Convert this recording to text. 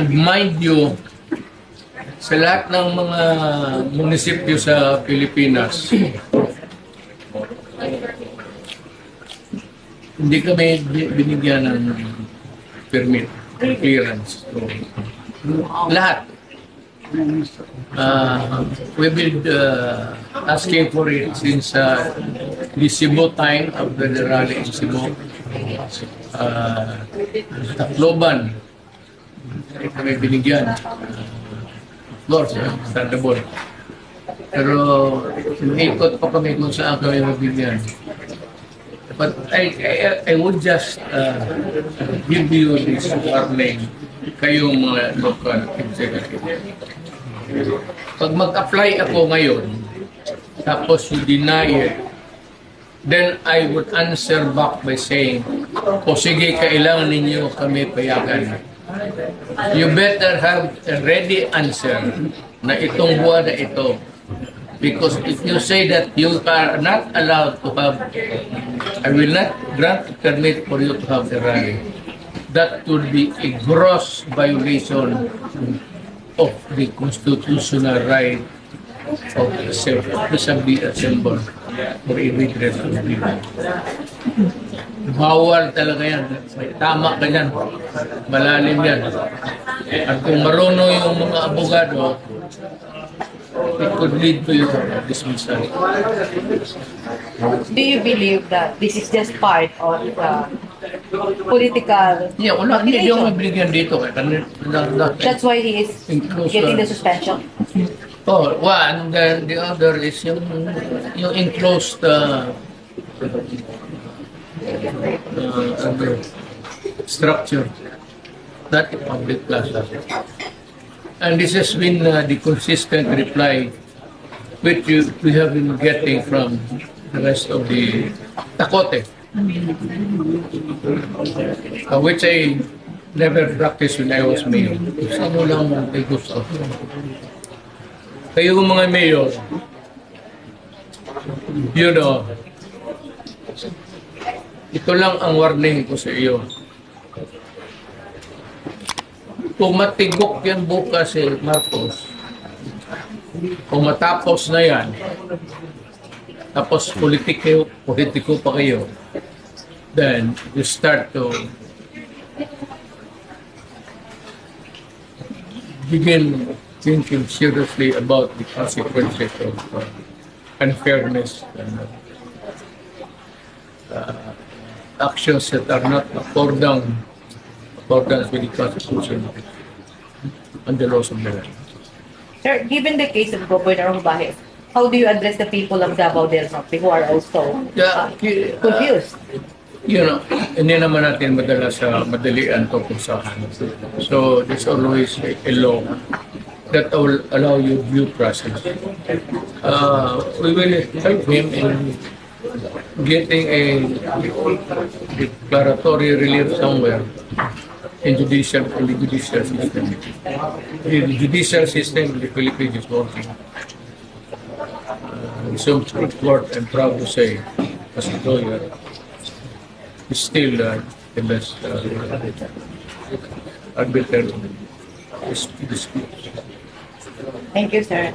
And mind you, sa lahat ng mga munisipyo sa Pilipinas, hindi kami bi- binigyan ng permit, clearance. So, lahat. Uh, we've been uh, asking for it since uh, the Cebu time of the rally in Cebu. Uh, Tacloban, kami binigyan. Uh, understandable. Pero ikot pa kami kung saan kami mabigyan. But I, I, I would just uh, give you this warning kayong mga local executive. Pag mag-apply ako ngayon, tapos you deny it, then I would answer back by saying, o sige, kailangan ninyo kami payagan. You better have a ready answer na itong buwan na ito. Because if you say that you are not allowed to have, I will not grant permit for you to have the rally, that would be a gross violation of the constitutional right of assembly assemble for a redress grievance. Bawal talaga yan. May tama ka yan. Malalim yan. At kung marunong yung mga abogado, it could lead to your dismissal. Do you believe that this is just part of the political Yeah, wala, hindi hindi ako mabigyan dito. Eh. Kan- na- na- That's why he is Inclusive. getting the suspension. Oh, one, then the other is yung, yung enclosed uh, uh, structure, not a public plaza. And this has been uh, the consistent reply which you, we have been getting from the rest of the Takote, uh, which I never practiced when I was mayor. Gusto mo lang may gusto. Kayo mga mayor, you know, ito lang ang warning ko sa iyo. Kung matigok yan bukas si Marcos, kung matapos na yan, tapos politiko, politiko pa kayo, then you start to begin thinking seriously about the consequences of uh, unfairness and uh, actions that are not accordant accordance with the Constitution and the laws of the land. Sir, given the case of Governor Hubahes, how do you address the people of Davao del Norte who are also uh, uh, confused? you know, hindi naman natin madala sa madalian tungkol sa So, there's always a, a law that will allow you due process. Uh, we will help him in getting a declaratory relief somewhere in judicial in the judicial system. The judicial system in the Philippines is working. Uh, so, court, I'm proud to say, as a lawyer, still uh, the best uh, arbiter dispute. Thank you, sir.